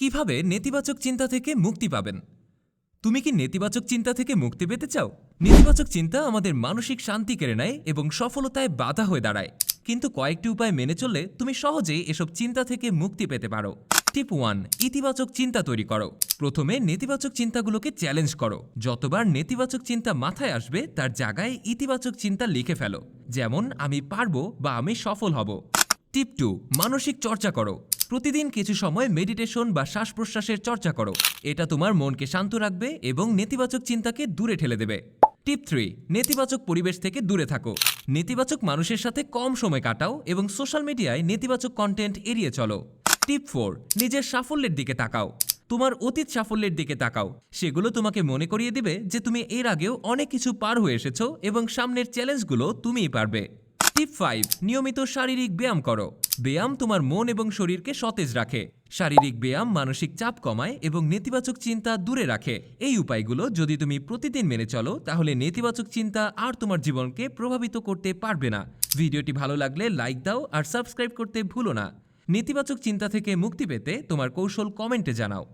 কীভাবে নেতিবাচক চিন্তা থেকে মুক্তি পাবেন? তুমি কি নেতিবাচক চিন্তা থেকে মুক্তি পেতে চাও? নেতিবাচক চিন্তা আমাদের মানসিক শান্তি কেড়ে নেয় এবং সফলতায় বাধা হয়ে দাঁড়ায়। কিন্তু কয়েকটি উপায় মেনে চললে তুমি সহজেই এসব চিন্তা থেকে মুক্তি পেতে পারো। টিপ ওয়ান, ইতিবাচক চিন্তা তৈরি করো। প্রথমে নেতিবাচক চিন্তাগুলোকে চ্যালেঞ্জ করো। যতবার নেতিবাচক চিন্তা মাথায় আসবে, তার জায়গায় ইতিবাচক চিন্তা লিখে ফেলো। যেমন, আমি পারব বা আমি সফল হব। টিপ টু, মানসিক চর্চা করো। প্রতিদিন কিছু সময় মেডিটেশন বা শ্বাস প্রশ্বাসের চর্চা করো। এটা তোমার মনকে শান্ত রাখবে এবং নেতিবাচক চিন্তাকে দূরে ঠেলে দেবে। টিপ থ্রি নেতিবাচক পরিবেশ থেকে দূরে থাকো। নেতিবাচক মানুষের সাথে কম সময় কাটাও এবং সোশ্যাল মিডিয়ায় নেতিবাচক কন্টেন্ট এড়িয়ে চলো। টিপ ফোর নিজের সাফল্যের দিকে তাকাও। তোমার অতীত সাফল্যের দিকে তাকাও। সেগুলো তোমাকে মনে করিয়ে দিবে যে তুমি এর আগেও অনেক কিছু পার হয়ে এসেছ এবং সামনের চ্যালেঞ্জগুলো তুমিই পারবে। টিপ ফাইভ নিয়মিত শারীরিক ব্যায়াম করো। ব্যায়াম তোমার মন এবং শরীরকে সতেজ রাখে। শারীরিক ব্যায়াম মানসিক চাপ কমায় এবং নেতিবাচক চিন্তা দূরে রাখে। এই উপায়গুলো যদি তুমি প্রতিদিন মেনে চলো, তাহলে নেতিবাচক চিন্তা আর তোমার জীবনকে প্রভাবিত করতে পারবে না। ভিডিওটি ভালো লাগলে লাইক দাও আর সাবস্ক্রাইব করতে ভুলো না। নেতিবাচক চিন্তা থেকে মুক্তি পেতে তোমার কৌশল কমেন্টে জানাও।